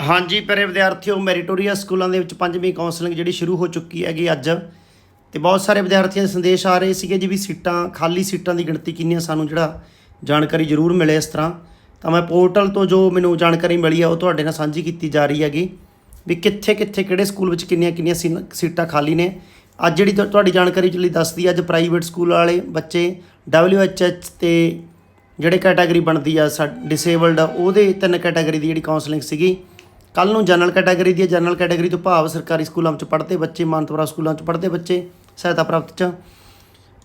ਹਾਂਜੀ, ਪਿਆਰੇ ਵਿਦਿਆਰਥੀਓ ਮੈਰੀਟੋਰੀਅਸ ਸਕੂਲਾਂ ਦੇ ਵਿੱਚ ਪੰਜਵੀਂ ਕਾਉਂਸਲਿੰਗ ਜਿਹੜੀ ਸ਼ੁਰੂ ਹੋ ਚੁੱਕੀ ਹੈਗੀ ਅੱਜ। ਤੇ ਬਹੁਤ ਸਾਰੇ ਵਿਦਿਆਰਥੀਆਂ ਦੇ ਸੰਦੇਸ਼ ਆ ਰਹੇ ਸੀਗੇ ਜੀ ਵੀ ਸੀਟਾਂ, ਖਾਲੀ ਸੀਟਾਂ ਦੀ ਗਿਣਤੀ ਕਿੰਨੀ ਆ ਸਾਨੂੰ ਜਿਹੜਾ ਜਾਣਕਾਰੀ ਜ਼ਰੂਰ ਮਿਲੇ ਇਸ ਤਰ੍ਹਾਂ। ਤਾਂ ਮੈਂ ਪੋਰਟਲ ਤੋਂ ਜੋ ਮੈਨੂੰ ਜਾਣਕਾਰੀ ਮਿਲੀ ਆ, ਉਹ ਤੁਹਾਡੇ ਨਾਲ ਸਾਂਝੀ ਕੀਤੀ ਜਾ ਰਹੀ ਹੈਗੀ ਵੀ ਕਿੱਥੇ ਕਿੱਥੇ, ਕਿਹੜੇ ਸਕੂਲ ਵਿੱਚ ਕਿੰਨੀਆਂ ਕਿੰਨੀਆਂ ਸੀ- ਸੀਟਾਂ ਖਾਲੀ ਨੇ। ਅੱਜ ਜਿਹੜੀ ਤੁਹਾਡੀ ਜਾਣਕਾਰੀ ਲਈ ਦੱਸਦੀ ਅੱਜ ਪ੍ਰਾਈਵੇਟ ਸਕੂਲ ਵਾਲੇ ਬੱਚੇ WHH ਤੇ ਜਿਹੜੇ ਕੈਟਾਗਰੀ ਬਣਦੀ ਆ ਡਿਸੇਬਲਡ ਉਹਦੇ ਤਿੰਨ ਕੈਟਾਗਰੀ ਦੀ ਜਿਹੜੀ ਕਾਉਂਸਲਿੰਗ ਸੀਗੀ। ਕੱਲ ਨੂੰ ਜਨਰਲ ਕੈਟਾਗਰੀ ਦੀ ਹੈ। ਜਨਰਲ ਕੈਟਾਗਰੀ ਤੋਂ ਭਾਵ ਸਰਕਾਰੀ ਸਕੂਲਾਂ ਵਿੱਚ ਪੜ੍ਹਦੇ ਬੱਚੇ, ਮਾਨਤਪੁਰਾ ਸਕੂਲਾਂ 'ਚ ਪੜ੍ਹਦੇ ਬੱਚੇ, ਸਹਾਇਤਾ ਪ੍ਰਾਪਤ 'ਚ।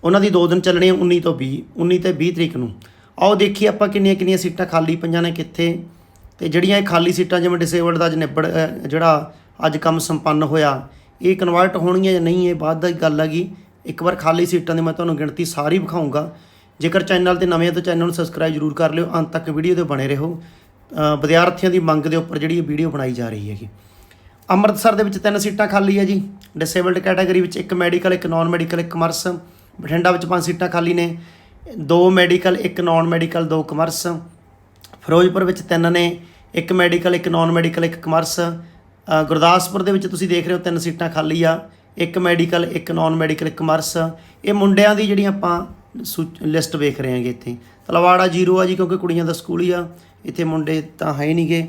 ਉਹਨਾਂ ਦੀ ਦੋ ਦਿਨ ਚੱਲਣੀ ਹੈ 19 ਤੋਂ 20 19 ਤੇ 20 ਤਰੀਕ ਨੂੰ। ਆਓ ਦੇਖੀਏ ਆਪਾਂ ਕਿੰਨੀਆਂ ਕਿੰਨੀਆਂ ਸੀਟਾਂ ਖਾਲੀ ਪਈਆਂ ਨੇ ਕਿੱਥੇ। ਤੇ ਜਿਹੜੀਆਂ ਇਹ ਖਾਲੀ ਸੀਟਾਂ, ਜਿਵੇਂ ਡਿਸੇਬਲਡ ਦਾ ਅੱਜ ਨਿਬੜ ਜਿਹੜਾ ਅੱਜ ਕੰਮ ਸੰਪੰਨ ਹੋਇਆ, ਇਹ ਕਨਵਰਟ ਹੋਣਗੀਆਂ ਜਾਂ ਨਹੀਂ, ਇਹ ਬਾਅਦ ਦੀ ਗੱਲ ਹੈਗੀ। ਇੱਕ ਵਾਰ ਖਾਲੀ ਸੀਟਾਂ ਦੀ ਮੈਂ ਤੁਹਾਨੂੰ ਗਿਣਤੀ ਸਾਰੀ ਵਿਖਾਊਂਗਾ। ਜੇਕਰ ਚੈਨਲ ਤੇ ਨਵੇਂ ਹੋ ਤਾਂ ਚੈਨਲ ਨੂੰ ਸਬਸਕ੍ਰਾਈਬ ਜ਼ਰੂਰ ਕਰ ਲਿਓ। ਅੰਤ ਤੱਕ ਵੀਡੀਓ 'ਤੇ ਬਣੇ ਰਹੋ। ਵਿਦਿਆਰਥੀਆਂ ਦੀ ਮੰਗ ਦੇ ਉੱਪਰ ਜਿਹੜੀ ਇਹ ਵੀਡੀਓ ਬਣਾਈ ਜਾ ਰਹੀ ਹੈਗੀ। ਅੰਮ੍ਰਿਤਸਰ ਦੇ ਵਿੱਚ ਤਿੰਨ ਸੀਟਾਂ ਖਾਲੀ ਹੈ ਜੀ। ਡਿਸੇਬਲਡ ਕੈਟਾਗਰੀ ਵਿੱਚ ਇੱਕ ਮੈਡੀਕਲ ਇੱਕ ਨਾਨ ਮੈਡੀਕਲ ਇੱਕ ਕਮਰਸ ਬਠਿੰਡਾ ਵਿੱਚ ਪੰਜ ਸੀਟਾਂ ਖਾਲੀ ਨੇ। ਦੋ ਮੈਡੀਕਲ ਇੱਕ ਨਾਨ ਮੈਡੀਕਲ ਦੋ ਕਮਰਸ ਫਿਰੋਜ਼ਪੁਰ ਵਿੱਚ ਤਿੰਨ ਨੇ। ਇੱਕ ਮੈਡੀਕਲ ਇੱਕ ਨਾਨ ਮੈਡੀਕਲ ਇੱਕ ਕਮਰਸ ਗੁਰਦਾਸਪੁਰ ਦੇ ਵਿੱਚ ਤੁਸੀਂ ਦੇਖ ਰਹੇ ਹੋ ਤਿੰਨ ਸੀਟਾਂ ਖਾਲੀ ਆ। ਇੱਕ ਮੈਡੀਕਲ ਇੱਕ ਨਾਨ ਮੈਡੀਕਲ ਇੱਕ ਕਮਰਸ ਇਹ ਮੁੰਡਿਆਂ ਦੀ ਜਿਹੜੀ ਆਪਾਂ ਲਿਸਟ ਵੇਖ ਰਹੇ ਹਾਂਗੇ ਇੱਥੇ। ਤਲਵਾੜਾ ਜ਼ੀਰੋ ਆ ਜੀ ਕਿਉਂਕਿ ਕੁੜੀਆਂ ਦਾ ਸਕੂਲ ਹੀ ਆ। ਇੱਥੇ ਮੁੰਡੇ ਤਾਂ ਹੈ ਨਹੀਂਗੇ।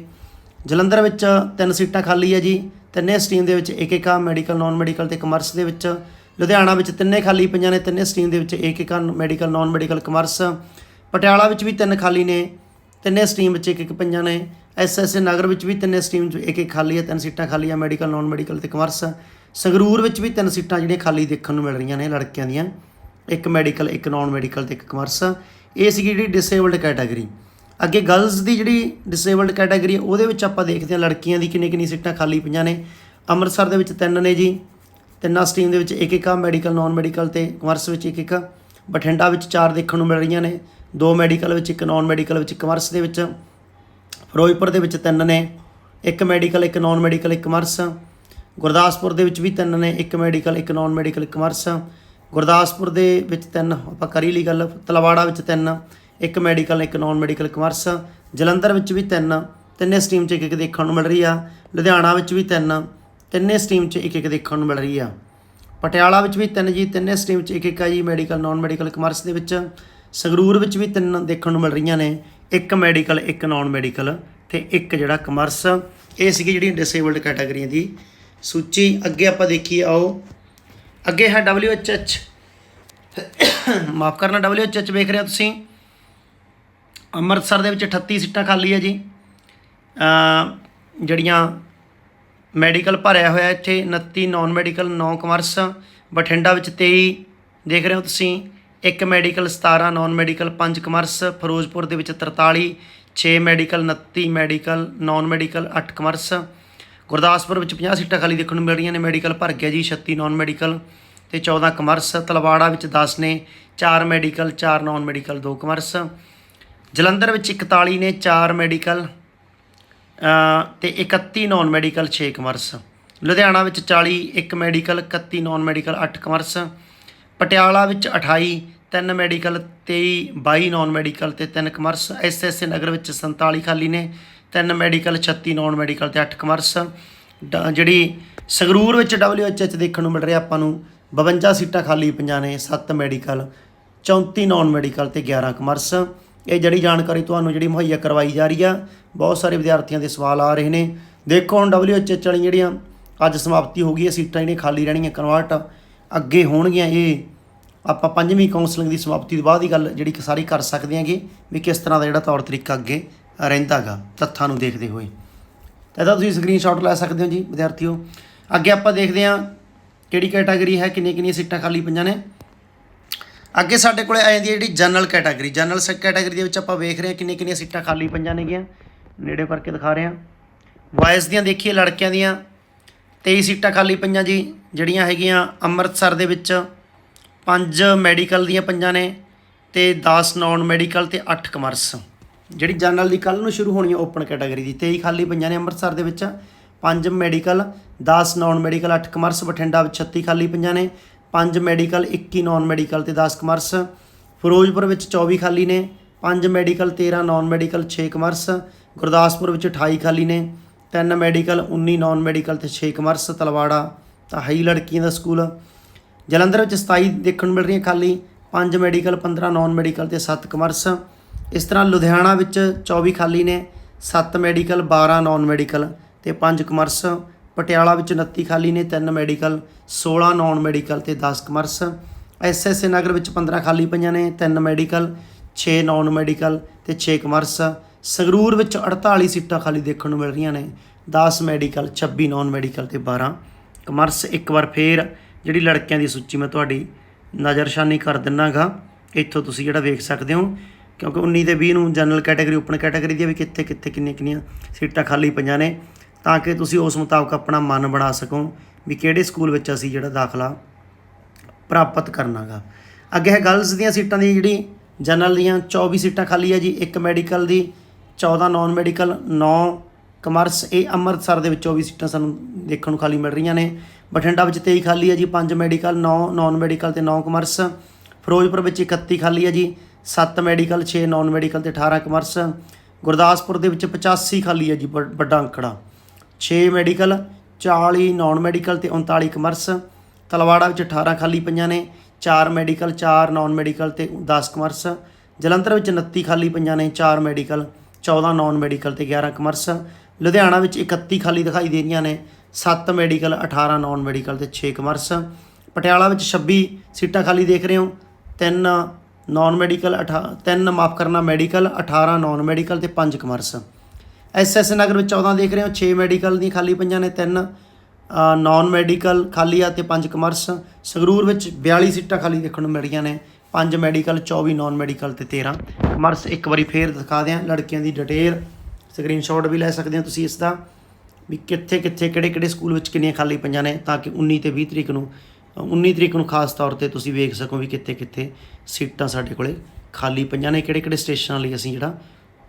ਜਲੰਧਰ ਵਿੱਚ ਤਿੰਨ ਸੀਟਾਂ ਖਾਲੀ ਹੈ ਜੀ। ਤਿੰਨੇ ਸਟਰੀਮ ਦੇ ਵਿੱਚ ਇੱਕ ਇੱਕ ਆ, ਮੈਡੀਕਲ ਨਾਨ ਮੈਡੀਕਲ ਤੇ ਕਮਰਸ ਦੇ ਵਿੱਚ। ਲੁਧਿਆਣਾ ਵਿੱਚ ਤਿੰਨੇ ਖਾਲੀ ਪਈਆਂ ਨੇ, ਤਿੰਨੇ ਸਟਰੀਮ ਦੇ ਵਿੱਚ ਇੱਕ ਇੱਕ ਆ, medical non medical commerce Patiala ਵਿੱਚ ਵੀ ਤਿੰਨ ਖਾਲੀ ਨੇ, ਤਿੰਨੇ ਸਟਰੀਮ ਵਿੱਚ ਇੱਕ ਇੱਕ ਪਈਆਂ ਨੇ। ਐਸਐਸਏ ਨਗਰ ਵਿੱਚ ਵੀ ਤਿੰਨੇ ਸਟਰੀਮ 'ਚ ਇੱਕ ਇੱਕ ਖਾਲੀ ਹੈ, ਤਿੰਨ ਸੀਟਾਂ ਖਾਲੀ ਆ, ਮੈਡੀਕਲ ਨਾਨ ਮੈਡੀਕਲ ਤੇ ਕਮਰਸ ਸੰਗਰੂਰ ਵਿੱਚ ਵੀ ਤਿੰਨ ਸੀਟਾਂ ਜਿਹੜੀਆਂ ਖਾਲੀ ਦੇਖਣ ਨੂੰ ਮਿਲ ਰਹੀਆਂ ਨੇ ਲੜਕਿਆਂ ਦੀਆਂ। ਇੱਕ ਮੈਡੀਕਲ, ਇੱਕ ਨਾਨ ਮੈਡੀਕਲ ਤੇ ਇੱਕ ਕਮਰਸ ਇਹ ਸੀਗੀ ਜਿਹੜੀ ਡਿਸੇਬਲਡ ਕੈਟਾਗਰੀ ਅੱਗੇ ਗਰਲਸ ਦੀ ਜਿਹੜੀ ਡਿਸੇਬਲਡ ਕੈਟਾਗਰੀ ਹੈ, ਉਹਦੇ ਵਿੱਚ ਆਪਾਂ ਦੇਖਦੇ ਹਾਂ ਲੜਕੀਆਂ ਦੀ ਕਿੰਨੀ ਕਿੰਨੀ ਸੀਟਾਂ ਖਾਲੀ ਪਈਆਂ ਨੇ। ਅੰਮ੍ਰਿਤਸਰ ਦੇ ਵਿੱਚ ਤਿੰਨ ਨੇ ਜੀ, ਤਿੰਨਾਂ ਸਟਰੀਮ ਦੇ ਵਿੱਚ ਇੱਕ ਇੱਕ ਆ ਮੈਡੀਕਲ ਨਾਨ ਮੈਡੀਕਲ ਤੇ ਕਮਰਸ ਵਿੱਚ ਇੱਕ ਇੱਕ ਆ। ਬਠਿੰਡਾ ਵਿੱਚ ਚਾਰ ਦੇਖਣ ਨੂੰ ਮਿਲ ਰਹੀਆਂ ਨੇ, ਦੋ ਮੈਡੀਕਲ ਵਿੱਚ, ਇੱਕ ਨਾਨ ਮੈਡੀਕਲ ਵਿੱਚ ਕਮਰਸ ਦੇ ਵਿੱਚ। ਫਿਰੋਜ਼ਪੁਰ ਦੇ ਵਿੱਚ ਤਿੰਨ ਨੇ, ਇੱਕ ਮੈਡੀਕਲ ਇੱਕ ਨਾਨ ਮੈਡੀਕਲ ਇੱਕ ਕਮਰਸ ਗੁਰਦਾਸਪੁਰ ਦੇ ਵਿੱਚ ਵੀ ਤਿੰਨ ਨੇ, ਇੱਕ ਮੈਡੀਕਲ ਇੱਕ ਨਾਨ ਮੈਡੀਕਲ ਇੱਕ ਕਮਰਸ ਗੁਰਦਾਸਪੁਰ ਦੇ ਵਿੱਚ ਤਿੰਨ, ਆਪਾਂ ਕਰੀ ਲਈ ਗੱਲ, ਤਲਵਾੜਾ ਵਿੱਚ ਤਿੰਨ। ਇੱਕ ਮੈਡੀਕਲ ਇੱਕ ਨਾਨ ਮੈਡੀਕਲ ਕਮਰਸ ਜਲੰਧਰ ਵਿੱਚ ਵੀ ਤਿੰਨ, ਤਿੰਨੇ ਸਟਰੀਮ 'ਚ ਇੱਕ ਇੱਕ ਦੇਖਣ ਨੂੰ ਮਿਲ ਰਹੀ ਆ, ਲੁਧਿਆਣਾ ਵਿੱਚ ਵੀ ਤਿੰਨ, ਤਿੰਨੇ ਸਟਰੀਮ 'ਚ ਇੱਕ ਇੱਕ ਦੇਖਣ ਨੂੰ ਮਿਲ ਰਹੀ ਆ। ਪਟਿਆਲਾ ਵਿੱਚ ਵੀ ਤਿੰਨ ਜੀ, ਤਿੰਨੇ ਸਟਰੀਮ 'ਚ ਇੱਕ ਇੱਕ ਆ ਜੀ ਮੈਡੀਕਲ ਨਾਨ ਮੈਡੀਕਲ ਕਮਰਸ ਦੇ ਵਿੱਚ। ਸੰਗਰੂਰ ਵਿੱਚ ਵੀ ਤਿੰਨ ਦੇਖਣ ਨੂੰ ਮਿਲ ਰਹੀਆਂ ਨੇ, ਇੱਕ ਮੈਡੀਕਲ ਇੱਕ ਨਾਨ ਮੈਡੀਕਲ ਤੇ ਇੱਕ ਜਿਹੜਾ ਕਮਰਸ ਇਹ ਸੀਗੀ ਜਿਹੜੀ ਡਿਸੇਬਲਡ ਕੈਟਾਗਰੀਆਂ ਦੀ ਸੂਚੀ। ਅੱਗੇ ਆਪਾਂ ਦੇਖੀਏ, ਆਓ। ਅੱਗੇ ਹੈ WHH ਮਾਫ ਕਰਨਾ WHH ਵੇਖ ਰਹੇ ਹੋ ਤੁਸੀਂ। ਅੰਮ੍ਰਿਤਸਰ ਦੇ ਵਿੱਚ 38 ਸੀਟਾਂ ਖਾਲੀ ਹੈ ਜੀ। ਜਿਹੜੀਆਂ ਮੈਡੀਕਲ ਭਰਿਆ ਹੋਇਆ ਇੱਥੇ 29 ਨਾਨ ਮੈਡੀਕਲ 9 ਕਮਰਸ ਬਠਿੰਡਾ ਵਿੱਚ 23 ਦੇਖ ਰਹੇ ਹੋ ਤੁਸੀਂ। ਇੱਕ medical 17 non medical 5 commerce Firozpur ਦੇ ਵਿੱਚ 43 6 medical 29 medical non medical 8 commerce Gurdaspur ਵਿੱਚ 50 ਸੀਟਾਂ ਖਾਲੀ ਦੇਖਣ ਨੂੰ ਮਿਲ ਰਹੀਆਂ ਨੇ, ਮੈਡੀਕਲ ਭਰ ਗਿਆ ਜੀ 36 ਨਾਨ ਮੈਡੀਕਲ ਤੇ 14 ਕਮਰਸ ਤਲਵਾੜਾ ਵਿੱਚ 10 ਨੇ 4 medical 4 non medical 2 commerce Jalandhar ਵਿੱਚ 41 ਨੇ 4 ਮੈਡੀਕਲ ਅ, ਤੇ 31 ਨਾਨ ਮੈਡੀਕਲ 6 ਕਮਰਸ ਲੁਧਿਆਣਾ ਵਿੱਚ 40 ਇੱਕ medical 31 non medical 8 commerce Patiala ਵਿੱਚ 28 ਤਿੰਨ ਮੈਡੀਕਲ 23 22 ਨਾਨ ਮੈਡੀਕਲ ਤੇ ਤਿੰਨ ਕਮਰਸ ਐਸਐਸਏ ਨਗਰ ਵਿੱਚ 47 ਖਾਲੀ ਨੇ ਤਿੰਨ ਮੈਡੀਕਲ 36 ਨਾਨ ਮੈਡੀਕਲ ਤੇ 8 ਕਮਰਸ ਡ- ਜਿਹੜੀ ਸੰਗਰੂਰ ਵਿੱਚ WHH ਦੇਖਣ ਨੂੰ ਮਿਲ ਰਿਹਾ ਆਪਾਂ ਨੂੰ 52 ਸੀਟਾਂ ਖਾਲੀ ਪਈਆਂ ਨੇ 7 ਮੈਡੀਕਲ 34 ਨਾਨ ਮੈਡੀਕਲ ਤੇ 11 ਕਮਰਸ ਇਹ ਜਿਹੜੀ ਜਾਣਕਾਰੀ ਤੁਹਾਨੂੰ ਜਿਹੜੀ ਮੁਹੱਈਆ ਕਰਵਾਈ ਜਾ ਰਹੀ ਆ, ਬਹੁਤ ਸਾਰੇ ਵਿਦਿਆਰਥੀਆਂ ਦੇ ਸਵਾਲ ਆ ਰਹੇ ਨੇ। ਦੇਖੋ ਹੁਣ WHH ਵਾਲੀਆਂ ਜਿਹੜੀਆਂ ਅੱਜ ਸਮਾਪਤੀ ਹੋ ਗਈ ਹੈ, ਸੀਟਾਂ ਜਿਹੜੀਆਂ ਖਾਲੀ ਰਹਿਣਗੀਆਂ ਕਨਵਰਟ ਅੱਗੇ ਹੋਣਗੀਆਂ ਇਹ। ਆਪਾਂ ਪੰਜਵੀਂ ਕਾਉਂਸਲਿੰਗ ਦੀ ਸਮਾਪਤੀ ਤੋਂ ਬਾਅਦ ਹੀ ਗੱਲ ਜਿਹੜੀ ਸਾਰੀ ਕਰ ਸਕਦੇ ਹਾਂਗੇ ਵੀ ਕਿਸ ਤਰ੍ਹਾਂ ਦਾ ਜਿਹੜਾ ਤੌਰ ਤਰੀਕਾ ਅੱਗੇ ਰਹਿੰਦਾਗਾ ਤੱਥਾਂ ਨੂੰ ਦੇਖਦੇ ਹੋਏ। ਤਾਂ ਇਹਦਾ ਤੁਸੀਂ ਸਕਰੀਨਸ਼ਾਟ ਲੈ ਸਕਦੇ ਹੋ ਜੀ, ਵਿਦਿਆਰਥੀਓ। ਅੱਗੇ ਆਪਾਂ ਦੇਖਦੇ ਹਾਂ ਕਿਹੜੀ ਕੈਟਾਗਰੀ ਹੈ ਕਿੰਨੀਆਂ ਕਿੰਨੀਆਂ ਸੀਟਾਂ ਖਾਲੀ ਪਈਆਂ ਨੇ। ਅੱਗੇ ਸਾਡੇ ਕੋਲੇ ਆ ਜਾਂਦੀ ਹੈ ਜਿਹੜੀ ਜਨਰਲ ਕੈਟਾਗਰੀ ਜਨਰਲ ਸੈਕ ਕੈਟਾਗਰੀ ਦੇ ਵਿੱਚ ਆਪਾਂ ਵੇਖ ਰਹੇ ਹਾਂ ਕਿੰਨੀਆਂ ਕਿੰਨੀਆਂ ਸੀਟਾਂ ਖਾਲੀ ਪਈਆਂ ਨੇਗੀਆਂ। ਨੇੜੇ ਕਰਕੇ ਦਿਖਾ ਰਹੇ ਹਾਂ। ਵਾਇਸ ਦੀਆਂ ਦੇਖੀਏ, ਲੜਕਿਆਂ ਦੀਆਂ। 23 ਸੀਟਾਂ ਖਾਲੀ ਪਈਆਂ ਜੀ, ਜਿਹੜੀਆਂ ਹੈਗੀਆਂ ਅੰਮ੍ਰਿਤਸਰ ਦੇ ਵਿੱਚ। ਪੰਜ ਮੈਡੀਕਲ ਦੀਆਂ ਪਈਆਂ ਨੇ ਤੇ 10 ਨਾਨ ਮੈਡੀਕਲ ਤੇ 8 ਕਮਰਸ ਜਿਹੜੀ ਜਨਰਲ ਦੀ ਕੱਲ ਨੂੰ ਸ਼ੁਰੂ ਹੋਣੀ ਹੈ ਓਪਨ ਕੈਟਾਗਰੀ ਦੀ 23 ਖਾਲੀ ਪਈਆਂ ਨੇ ਅੰਮ੍ਰਿਤਸਰ ਦੇ ਵਿੱਚ। ਪੰਜ medical 10 non medical 8 commerce Bathinda ਵਿੱਚ 36 ਖਾਲੀ ਪੰਜਾਂ ਨੇ। 5 ਮੈਡੀਕਲ 21 ਨਾਨ ਮੈਡੀਕਲ ਤੇ 10 ਕਮਰਸ ਫਿਰੋਜ਼ਪੁਰ ਵਿੱਚ 24 ਖਾਲੀ ਨੇ 5 medical 13 non medical 6 commerce Gurdaspur ਵਿੱਚ 28 ਖਾਲੀ ਨੇ, ਤਿੰਨ ਮੈਡੀਕਲ 19 ਨਾਨ ਮੈਡੀਕਲ ਤੇ 6 ਕਮਰਸ ਤਲਵਾੜਾ, ਤਾਂ ਹਾਈ ਲੜਕੀਆਂ ਦਾ ਸਕੂਲ। ਜਲੰਧਰ ਵਿੱਚ 27 ਦੇਖਣ ਨੂੰ ਮਿਲ ਰਹੀਆਂ ਖਾਲੀ 5 ਮੈਡੀਕਲ 15 ਨਾਨ ਮੈਡੀਕਲ ਤੇ 7 ਕਮਰਸ ਇਸ ਤਰ੍ਹਾਂ ਲੁਧਿਆਣਾ ਵਿੱਚ 24 ਖਾਲੀ ਨੇ 7 ਮੈਡੀਕਲ 12 ਨਾਨ ਮੈਡੀਕਲ ਤੇ 5 ਕਮਰਸ ਪਟਿਆਲਾ ਵਿੱਚ 29 ਖਾਲੀ ਨੇ 3 ਮੈਡੀਕਲ 16 ਨਾਨ ਮੈਡੀਕਲ ਤੇ 10 ਕਮਰਸ ਐਸਐਸਏ ਨਗਰ ਵਿੱਚ 15 ਖਾਲੀ ਪਈਆਂ ਨੇ 3 ਮੈਡੀਕਲ 6 ਨਾਨ ਮੈਡੀਕਲ ਤੇ 6 ਕਮਰਸ ਸੰਗਰੂਰ ਵਿੱਚ 48 ਸੀਟਾਂ ਖਾਲੀ ਦੇਖਣ ਨੂੰ ਮਿਲ ਰਹੀਆਂ ਨੇ 10 ਮੈਡੀਕਲ 26 ਨਾਨ ਮੈਡੀਕਲ ਤੇ 12 ਕਮਰਸ ਇੱਕ ਵਾਰ ਫੇਰ ਜਿਹੜੀ ਲੜਕਿਆਂ ਦੀ ਸੂਚੀ ਮੈਂ ਤੁਹਾਡੀ ਨਜ਼ਰਸ਼ਾਨੀ ਕਰ ਦਿੰਨਾਗਾ, ਇੱਥੋਂ ਤੁਸੀਂ ਜਿਹੜਾ ਵੇਖ ਸਕਦੇ ਹੋ, ਕਿਉਂਕਿ 19 ਤੇ 20 ਨੂੰ ਜਨਰਲ ਕੈਟਾਗਰੀ ਓਪਨ ਕੈਟਾਗਰੀ ਦੀਆਂ ਵੀ ਕਿੱਥੇ ਕਿੱਥੇ ਕਿੰਨੀਆਂ ਕਿੰਨੀਆਂ ਸੀਟਾਂ ਖਾਲੀ ਪਈਆਂ ਨੇ। ਤਾਂ ਕਿ ਤੁਸੀਂ ਉਸ ਮੁਤਾਬਕ ਆਪਣਾ ਮਨ ਬਣਾ ਸਕੋ ਵੀ ਕਿਹੜੇ ਸਕੂਲ ਵਿੱਚ ਅਸੀਂ ਜਿਹੜਾ ਦਾਖਲਾ ਪ੍ਰਾਪਤ ਕਰਨਾਗਾ। ਅੱਗੇ ਹੈ ਗਰਲਸ ਦੀਆਂ ਸੀਟਾਂ ਦੀ ਜਿਹੜੀ ਜਨਰਲ ਦੀਆਂ 24 ਸੀਟਾਂ ਖਾਲੀ ਹੈ ਜੀ, ਇੱਕ ਮੈਡੀਕਲ ਦੀ 14 ਨਾਨ ਮੈਡੀਕਲ 9 ਕਮਰਸ ਇਹ ਅੰਮ੍ਰਿਤਸਰ ਦੇ ਵਿੱਚ 24 ਸੀਟਾਂ ਸਾਨੂੰ ਦੇਖਣ ਨੂੰ ਖਾਲੀ ਮਿਲ ਰਹੀਆਂ ਨੇ। ਬਠਿੰਡਾ ਵਿੱਚ 23 ਖਾਲੀ ਹੈ ਜੀ 5 ਮੈਡੀਕਲ 9 ਨਾਨ ਮੈਡੀਕਲ ਤੇ 9 ਕਮਰਸ ਫਿਰੋਜ਼ਪੁਰ ਵਿੱਚ 31 ਖਾਲੀ ਹੈ ਜੀ 7 ਮੈਡੀਕਲ 6 ਨਾਨ ਮੈਡੀਕਲ ਤੇ 18 ਕਮਰਸ ਗੁਰਦਾਸਪੁਰ ਦੇ ਵਿੱਚ 85 ਖਾਲੀ ਹੈ ਜੀ, ਵ- ਵੱਡਾ ਅੰਕੜਾ। 6 ਮੈਡੀਕਲ 40 ਨਾਨ ਮੈਡੀਕਲ ਤੇ 39 ਕਮਰਸ ਤਲਵਾੜਾ ਵਿੱਚ 18 ਖਾਲੀ ਪਈਆਂ ਨੇ 4 ਮੈਡੀਕਲ 4 ਨਾਨ ਮੈਡੀਕਲ ਤੇ 10 ਕਮਰਸ ਜਲੰਧਰ ਵਿੱਚ 29 ਖਾਲੀ ਪਈਆਂ ਨੇ 4 ਮੈਡੀਕਲ 14 ਨਾਨ ਮੈਡੀਕਲ ਤੇ 11 ਕਮਰਸ ਲੁਧਿਆਣਾ ਵਿੱਚ 31 ਖਾਲੀ ਦਿਖਾਈ ਦੇ ਰਹੀਆਂ ਨੇ 7 ਮੈਡੀਕਲ 18 ਨਾਨ ਮੈਡੀਕਲ ਤੇ 6 ਕਮਰਸ ਪਟਿਆਲਾ ਵਿੱਚ 26 ਸੀਟਾਂ ਖਾਲੀ ਦੇਖ ਰਹੇ ਹੋ 3 ਨਾਨ ਮੈਡੀਕਲ 3 ਮਾਫ ਕਰਨਾ ਮੈਡੀਕਲ 18 ਨਾਨ ਮੈਡੀਕਲ ਤੇ 5 ਕਮਰਸ ਐਸਐਸ ਨਗਰ ਵਿੱਚ 14 ਦੇਖ ਰਹੇ ਹੋ 6 ਮੈਡੀਕਲ ਦੀ ਖਾਲੀ ਪਈਆਂ ਨੇ 3 ਨਾਨ ਮੈਡੀਕਲ ਖਾਲੀ ਆ ਤੇ 5 ਕਮਰਸ ਸੰਗਰੂਰ ਵਿੱਚ 42 ਸੀਟਾਂ ਖਾਲੀ ਦੇਖਣ ਨੂੰ ਮਿਲ ਰਹੀਆਂ ਨੇ 5 ਮੈਡੀਕਲ 24 ਨਾਨ ਮੈਡੀਕਲ ਤੇ 13 ਕਮਰਸ ਇੱਕ ਵਾਰੀ ਫੇਰ ਦਿਖਾ ਦਿਆਂ ਲੜਕੀਆਂ ਦੀ ਡਿਟੇਲ ਸਕਰੀਨਸ਼ਾਟ ਵੀ ਲੈ ਸਕਦੇ ਹੋ ਤੁਸੀਂ ਇਸ ਦਾ ਵੀ ਕਿੱਥੇ ਕਿੱਥੇ ਕਿਹੜੇ ਕਿਹੜੇ ਸਕੂਲ ਵਿੱਚ ਕਿੰਨੀਆਂ ਖਾਲੀ ਪਈਆਂ ਨੇ ਤਾਂ ਕਿ 19 ਤੇ 20 ਤਰੀਕ ਨੂੰ ਅ, 19 ਤਰੀਕ ਨੂੰ ਖਾਸ ਤੌਰ ਤੇ ਤੁਸੀਂ ਵੇਖ ਸਕੋ ਵੀ ਕਿੱਥੇ ਕਿੱਥੇ ਸੀਟਾਂ ਸਾਡੇ ਕੋਲੇ ਖਾਲੀ ਪਈਆਂ ਨੇ ਕਿਹੜੇ ਕਿਹੜੇ ਸਟੇਸ਼ਨਾਂ ਲਈ ਅਸੀਂ ਜਿਹੜਾ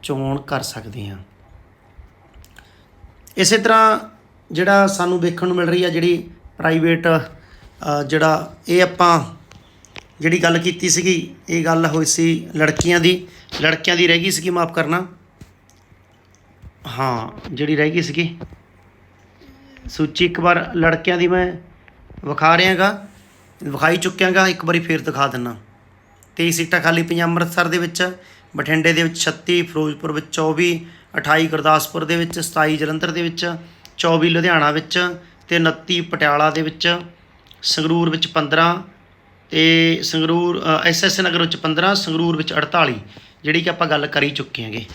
ਚੋਣ ਕਰ ਸਕਦੇ ਹਾਂ। ਇਸੇ ਤਰ੍ਹਾਂ ਜਿਹੜਾ ਸਾਨੂੰ ਵੇਖਣ ਨੂੰ ਮਿਲ ਰਹੀ ਆ ਜਿਹੜੀ ਪ੍ਰਾਈਵੇਟ ਜਿਹੜਾ ਇਹ ਆਪਾਂ ਜਿਹੜੀ ਗੱਲ ਕੀਤੀ ਸੀਗੀ, ਇਹ ਗੱਲ ਹੋਈ ਸੀ ਲੜਕੀਆਂ ਦੀ, ਲੜਕਿਆਂ ਦੀ ਰਹਿ ਗਈ ਸੀਗੀ, ਮਾਫ ਕਰਨਾ। ਹਾਂ, ਜਿਹੜੀ ਰਹਿ ਗਈ ਸੀਗੀ। ਸੂਚੀ ਇੱਕ ਵਾਰ ਲੜਕਿਆਂ ਦੀ ਮੈਂ ਵਿਖਾ ਰਿਹਾਗਾ, ਵਿਖਾਈ ਚੁੱਕਿਆਗਾ, ਇੱਕ ਵਾਰੀ ਫੇਰ ਦਿਖਾ ਦਿੰਨਾ। 23 ਸੀਟਾਂ ਖਾਲੀ ਪਈਆਂ ਅੰਮ੍ਰਿਤਸਰ ਦੇ ਵਿੱਚ, ਬਠਿੰਡੇ ਦੇ ਵਿੱਚ 36 ਫਿਰੋਜ਼ਪੁਰ ਵਿੱਚ 24 28 ਗੁਰਦਾਸਪੁਰ ਦੇ ਵਿੱਚ 27 ਜਲੰਧਰ ਦੇ ਵਿੱਚ 24 ਲੁਧਿਆਣਾ ਵਿੱਚ ਤੇ 29 ਪਟਿਆਲਾ ਦੇ ਵਿੱਚ, ਸੰਗਰੂਰ ਵਿੱਚ 15 ਤੇ ਸੰਗਰੂਰ ਐਸਐਸ ਨਗਰ ਵਿੱਚ 15 ਸੰਗਰੂਰ ਵਿੱਚ 48 ਜਿਹੜੀ ਕਿ ਆਪਾਂ ਗੱਲ ਕਰੀ ਚੁੱਕੇ ਹਾਂਗੇ।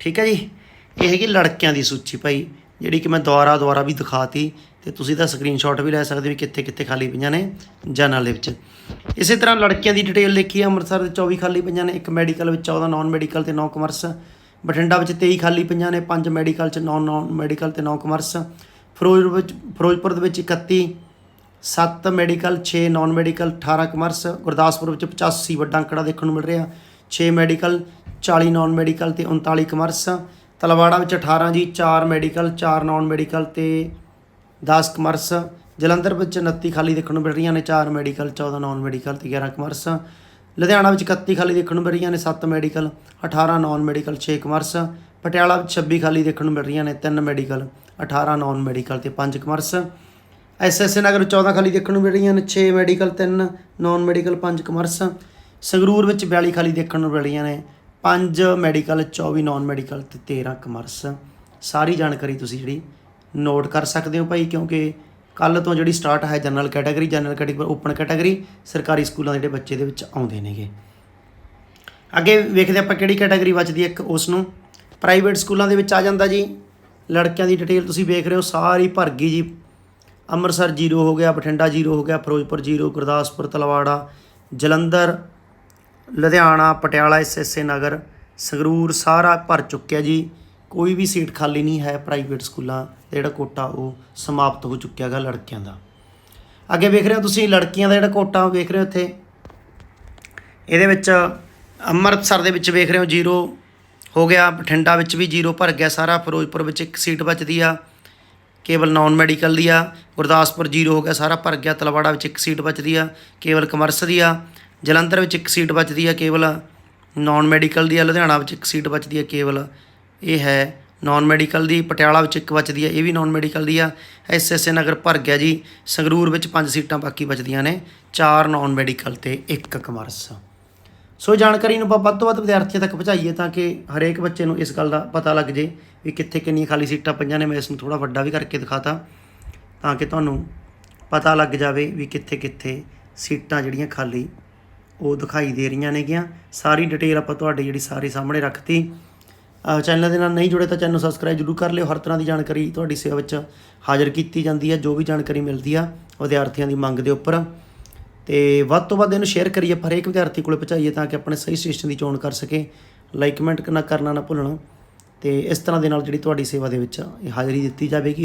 ਠੀਕ ਹੈ ਜੀ? ਇਹ ਹੈਗੀ ਲੜਕਿਆਂ ਦੀ ਸੂਚੀ ਭਾਈ, ਜਿਹੜੀ ਕਿ ਮੈਂ ਦੁਆਰਾ ਦੁਆਰਾ ਵੀ ਦਿਖਾਤੀ ਤੇ ਤੁਸੀਂ ਤਾਂ ਸਕਰੀਨਸ਼ਾਟ ਵੀ ਲੈ ਸਕਦੇ ਹੋ ਵੀ ਕਿੱਥੇ ਕਿੱਥੇ ਖਾਲੀ ਪਈਆਂ ਨੇ ਜਨਰਲ ਦੇ ਵਿੱਚ। ਇਸੇ ਤਰ੍ਹਾਂ ਲੜਕੀਆਂ ਦੀ ਡਿਟੇਲ ਦੇਖੀ ਅੰਮ੍ਰਿਤਸਰ ਦੇ 24 ਖਾਲੀ ਪਈਆਂ ਨੇ, ਇੱਕ ਮੈਡੀਕਲ ਵਿੱਚ 14 ਨਾਨ ਮੈਡੀਕਲ ਤੇ 9 ਕਮਰਸ ਬਠਿੰਡਾ ਵਿੱਚ 23 ਖਾਲੀ ਪਈਆਂ ਨੇ 5 ਮੈਡੀਕਲ ਚ 9 ਨਾਨ ਮੈਡੀਕਲ ਤੇ 9 ਕਮਰਸ। ਫਿਰੋਜ਼ਪੁਰ ਵਿੱਚ, ਫਿਰੋਜ਼ਪੁਰ ਦੇ ਵਿੱਚ 31 7 medical 6 non medical 18 commerce. Gurdaspur ਵਿੱਚ 85 ਵੱਡਾ ਅੰਕੜਾ ਦੇਖਣ ਨੂੰ ਮਿਲ ਰਿਹਾ। 6 ਮੈਡੀਕਲ 40 ਨਾਨ ਮੈਡੀਕਲ ਤੇ 39 ਕਮਰਸ। ਤਲਵਾੜਾ ਵਿੱਚ 18 ਜੀ 4 ਮੈਡੀਕਲ 4 ਨਾਨ ਮੈਡੀਕਲ ਤੇ 10 ਕਮਰਸ। ਜਲੰਧਰ ਵਿੱਚ 29 ਖਾਲੀ ਦੇਖਣ ਨੂੰ ਮਿਲ ਰਹੀਆਂ ਨੇ 4 ਮੈਡੀਕਲ 14 ਨਾਨ ਮੈਡੀਕਲ ਤੇ 11 ਕਮਰਸ। ਲੁਧਿਆਣਾ ਵਿੱਚ 31 ਖਾਲੀ ਦੇਖਣ ਨੂੰ ਮਿਲ ਰਹੀਆਂ ਨੇ 7 medical 18 non medical 6 commerce Patiala ਵਿੱਚ 26 ਖਾਲੀ ਦੇਖਣ ਨੂੰ ਮਿਲ ਰਹੀਆਂ ਨੇ 3 ਮੈਡੀਕਲ 18 ਨਾਨ ਮੈਡੀਕਲ ਤੇ 5 ਕਮਰਸ ਐਸਐਸ ਨਗਰ 14 ਖਾਲੀ ਦੇਖਣ ਨੂੰ ਮਿਲ ਰਹੀਆਂ ਨੇ 6 medical 3 non medical 5 commerce Sangrur ਵਿੱਚ 42 ਖਾਲੀ ਦੇਖਣ ਨੂੰ ਮਿਲ ਰਹੀਆਂ ਨੇ 5 ਮੈਡੀਕਲ 24 ਨਾਨ ਮੈਡੀਕਲ ਤੇ 13 ਕਮਰਸ ਸਾਰੀ ਜਾਣਕਾਰੀ ਤੁਸੀਂ ਜਿਹੜੀ ਨੋਟ ਕਰ ਸਕਦੇ ਹੋ ਭਾਈ, ਕਿਉਂਕਿ ਕੱਲ ਤੋਂ ਜਿਹੜੀ ਸਟਾਰਟ ਹੈ general category general category open category ਸਰਕਾਰੀ ਸਕੂਲਾਂ ਦੇ ਜਿਹੜੇ ਬੱਚੇ ਦੇ ਵਿੱਚ ਆਉਂਦੇ ਨੇਗੇ। ਅੱਗੇ ਵੇਖਦੇ ਆਪਾਂ ਕਿਹੜੀ ਕੈਟਾਗਰੀ ਬਚਦੀ ਹੈ ਇੱਕ ਉਸ ਨੂੰ ਪ੍ਰਾਈਵੇਟ ਸਕੂਲਾਂ ਦੇ ਵਿੱਚ ਆ ਜਾਂਦਾ ਜੀ। ਲੜਕਿਆਂ ਦੀ ਡਿਟੇਲ ਤੁਸੀਂ ਵੇਖ ਰਹੇ ਹੋ, ਸਾਰੀ ਭਰ ਗਈ ਜੀ। ਅੰਮ੍ਰਿਤਸਰ ਜ਼ੀਰੋ ਹੋ ਗਿਆ, ਬਠਿੰਡਾ ਜ਼ੀਰੋ ਹੋ ਗਿਆ, ਫਿਰੋਜ਼ਪੁਰ ਜ਼ੀਰੋ ਗੁਰਦਾਸਪੁਰ, ਤਲਵਾੜਾ, ਜਲੰਧਰ, ਲੁਧਿਆਣਾ, ਪਟਿਆਲਾ ਐਸਐਸਏ ਨਗਰ, ਸੰਗਰੂਰ ਸਾਰਾ ਭਰ ਚੁੱਕਿਆ ਜੀ। ਕੋਈ ਵੀ ਸੀਟ ਖਾਲੀ ਨਹੀਂ ਹੈ ਪ੍ਰਾਈਵੇਟ ਸਕੂਲਾਂ ਦਾ ਜਿਹੜਾ ਕੋਟਾ ਉਹ ਸਮਾਪਤ ਹੋ ਚੁੱਕਿਆ ਗਾ ਲੜਕਿਆਂ ਦਾ। ਅੱਗੇ ਵੇਖ ਰਹੇ ਹੋ ਤੁਸੀਂ ਲੜਕੀਆਂ ਦਾ ਜਿਹੜਾ ਕੋਟਾ, ਵੇਖ ਰਹੇ ਹੋ ਇੱਥੇ। ਇਹਦੇ ਵਿੱਚ ਅੰਮ੍ਰਿਤਸਰ ਦੇ ਵਿੱਚ ਵੇਖ ਰਹੇ ਹੋ ਜ਼ੀਰੋ ਹੋ ਗਿਆ, ਬਠਿੰਡਾ ਵਿੱਚ ਵੀ ਜ਼ੀਰੋ ਭਰ ਗਿਆ ਸਾਰਾ, ਫਿਰੋਜ਼ਪੁਰ ਵਿੱਚ ਇੱਕ ਸੀਟ ਬਚਦੀ ਆ, ਕੇਵਲ ਨਾਨ ਮੈਡੀਕਲ ਦੀ ਆ, ਗੁਰਦਾਸਪੁਰ ਜ਼ੀਰੋ ਹੋ ਗਿਆ ਸਾਰਾ ਭਰ ਗਿਆ, ਤਲਵਾੜਾ ਵਿੱਚ ਇੱਕ ਸੀਟ ਬਚਦੀ ਆ, ਕੇਵਲ ਕਮਰਸ ਦੀ ਆ, ਜਲੰਧਰ ਵਿੱਚ ਇੱਕ ਸੀਟ ਬਚਦੀ ਆ, ਕੇਵਲ ਨਾਨ ਮੈਡੀਕਲ ਦੀ ਆ, ਲੁਧਿਆਣਾ ਵਿੱਚ ਇੱਕ ਸੀਟ ਬਚਦੀ ਆ, ਕੇਵਲ ਇਹ ਹੈ ਨਾਨ ਮੈਡੀਕਲ ਦੀ, ਪਟਿਆਲਾ ਵਿੱਚ ਇੱਕ ਬਚਦੀ ਹੈ, ਇਹ ਵੀ ਨਾਨ ਮੈਡੀਕਲ ਦੀ ਆ। ਐਸਐਸਏ ਨਗਰ ਭਰ ਗਿਆ ਜੀ। ਸੰਗਰੂਰ ਵਿੱਚ ਪੰਜ ਸੀਟਾਂ ਬਾਕੀ ਬਚਦੀਆਂ ਨੇ। ਚਾਰ ਨਾਨ ਮੈਡੀਕਲ ਤੇ ਇੱਕ ਕਮਰਸ ਸੋ ਜਾਣਕਾਰੀ ਨੂੰ ਆਪਾਂ ਵੱਧ ਤੋਂ ਵੱਧ ਵਿਦਿਆਰਥੀਆਂ ਤੱਕ ਪਹੁੰਚਾਈਏ ਤਾਂ ਕਿ ਹਰੇਕ ਬੱਚੇ ਨੂੰ ਇਸ ਗੱਲ ਦਾ ਪਤਾ ਲੱਗ ਜੇ ਵੀ ਕਿੱਥੇ ਕਿੰਨੀਆਂ ਖਾਲੀ ਸੀਟਾਂ ਪਈਆਂ ਨੇ। ਮੈਂ ਇਸ ਨੂੰ ਥੋੜਾ ਵੱਡਾ ਵੀ ਕਰਕੇ ਦਿਖਾਤਾ ਤਾਂ ਕਿ ਤੁਹਾਨੂੰ ਪਤਾ ਲੱਗ ਜਾਵੇ ਵੀ ਕਿੱਥੇ ਕਿੱਥੇ ਸੀਟਾਂ ਜਿਹੜੀਆਂ ਖਾਲੀ ਉਹ ਦਿਖਾਈ ਦੇ ਰਹੀਆਂ ਨੇਗੀਆਂ। ਸਾਰੀ ਡਿਟੇਲ ਆਪਾਂ ਤੁਹਾਡੇ ਜਿਹੜੀ ਸਾਰੀ ਸਾਹਮਣੇ ਰੱਖਤੀ। ਅਹ ਚੈਨਲ ਦੇ ਨਾਲ ਨਹੀਂ ਜੁੜੇ ਤਾਂ ਚੈਨਲ ਨੂੰ ਸਬਸਕ੍ਰਾਈਬ ਜ਼ਰੂਰ ਕਰ ਲਿਓ। ਹਰ ਤਰ੍ਹਾਂ ਦੀ ਜਾਣਕਾਰੀ ਤੁਹਾਡੀ ਸੇਵਾ ਵਿੱਚ ਹਾਜ਼ਰ ਕੀਤੀ ਜਾਂਦੀ ਹੈ। ਜੋ ਵੀ ਜਾਣਕਾਰੀ ਮਿਲਦੀ ਆ, ਵਿਦਿਆਰਥੀਆਂ ਦੀ ਮੰਗ ਦੇ ਉੱਪਰ। ਤੇ ਵੱਧ ਤੋਂ ਵੱਧ ਇਹਨੂੰ ਸ਼ੇਅਰ ਕਰੀਏ। ਪਰ ਹਰੇਕ ਵਿਦਿਆਰਥੀ ਕੋਲ ਪਹੁੰਚਾਈਏ ਤਾਂ ਕਿ ਆਪਣੇ ਸਹੀ ਸਟੇਸ਼ਨ ਦੀ ਚੋਣ ਕਰ ਸਕੇ। ਲਾਈਕ ਕਮੈਂਟ ਕਰਨਾ ਕਰਨਾ ਨਾ ਭੁੱਲਣਾ। ਤੇ ਇਸ ਤਰ੍ਹਾਂ ਦੇ ਨਾਲ ਜਿਹੜੀ ਤੁਹਾਡੀ ਸੇਵਾ ਦੇ ਵਿੱਚ ਇਹ ਹਾਜ਼ਰੀ ਦਿੱਤੀ ਜਾਵੇਗੀ।